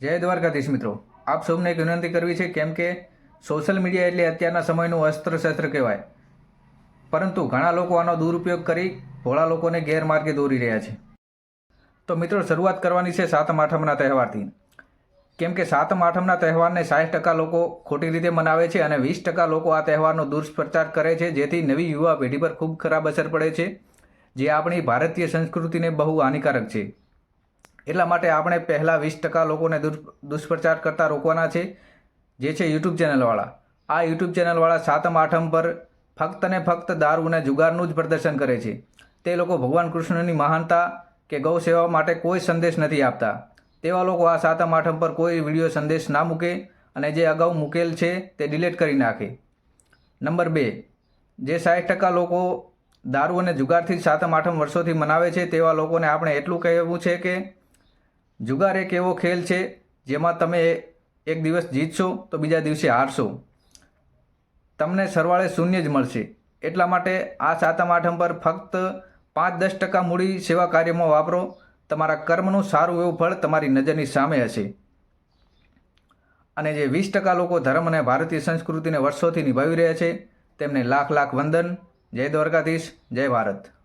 જય દ્વારકાધીશ મિત્રો. આપ સૌને એક વિનંતી કરવી છે, કેમ કે સોશિયલ મીડિયા એટલે અત્યારના સમયનું અસ્ત્ર શસ્ત્ર કહેવાય. પરંતુ ઘણા લોકો આનો દુરુપયોગ કરી ભોળા લોકોને ગેરમાર્ગે દોરી રહ્યા છે. તો મિત્રો, શરૂઆત કરવાની છે સાતમ આઠમના તહેવારથી. કેમ કે સાતમ આઠમના તહેવારને સાઠ ટકા લોકો ખોટી રીતે મનાવે છે અને વીસ ટકા લોકો આ તહેવારનો દુષ્પ્રચાર કરે છે, જેથી નવી યુવા પેઢી પર ખૂબ ખરાબ અસર પડે છે, જે આપણી ભારતીય સંસ્કૃતિને બહુ હાનિકારક છે. એટલા માટે આપણે પહેલાં વીસ ટકા લોકોને દુષ્પ્રચાર કરતાં રોકવાના છે, જે છે યુટ્યુબ ચેનલવાળા. આ યુટ્યુબ ચેનલવાળા સાતમ આઠમ પર ફક્ત ને ફક્ત દારૂ અને જુગારનું જ પ્રદર્શન કરે છે. તે લોકો ભગવાન કૃષ્ણની મહાનતા કે ગૌ સેવા માટે કોઈ સંદેશ નથી આપતા. તેવા લોકો આ સાતમ આઠમ પર કોઈ વીડિયો સંદેશ ના મૂકે અને જે અગાઉ મૂકેલ છે તે ડિલીટ કરી નાખે. નંબર બે, જે સાઠ ટકા લોકો દારૂ અને જુગારથી સાતમ આઠમ વર્ષોથી મનાવે છે તેવા લોકોને આપણે એટલું કહેવું છે કે જુગાર એક એવો ખેલ છે જેમાં તમે એક દિવસ જીતશો તો બીજા દિવસે હારશો. તમને સરવાળે શૂન્ય જ મળશે. એટલા માટે આ સાતમ આઠમ પર ફક્ત પાંચ દસ ટકા મૂડી સેવા કાર્યમાં વાપરો. તમારા કર્મનું સારું એવું ફળ તમારી નજરની સામે હશે. અને જે વીસ ટકા લોકો ધર્મ અને ભારતીય સંસ્કૃતિને વર્ષોથી નિભાવી રહ્યા છે, તેમને લાખ લાખ વંદન. જય દ્વારકાધીશ, જય ભારત.